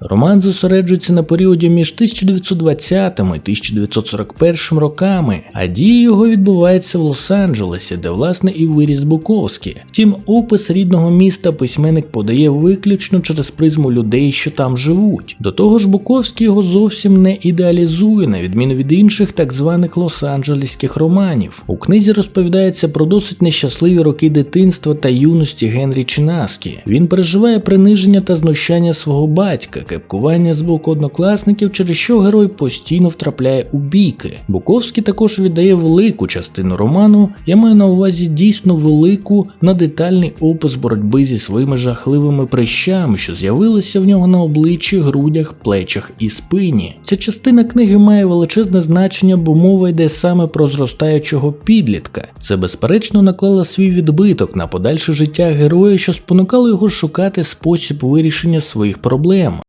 Роман зосереджується на періоді між 1920 і 1941 роками, а дія його відбувається в Лос-Анджелесі, де власне і виріс Буковський. Втім, опис рідного міста письменник подає виключно через призму людей, що там живуть. До того ж, Буковський його зовсім не ідеалізує, на відміну від інших так званих лос-анджелеських романів. У книзі розповідається про досить нещасливі роки дитинства та юності Генрі Чинаскі. Він переживає приниження та знущання свого батька, кепкування з боку однокласників, через що герой постійно втрапляє у бійки. Буковський також віддає велику частину роману. Я маю на увазі дійсно велику на детальний опис боротьби зі своїми жахливими прищами, що з'явилися в нього на обличчі, грудях, плечах і спині. Ця частина книги має величезне значення, бо мова йде саме про зростаючого підлітка. Це безперечно наклало свій відбиток на подальше життя героя, що спонукало його шукати спосіб вирішення своїх проблем.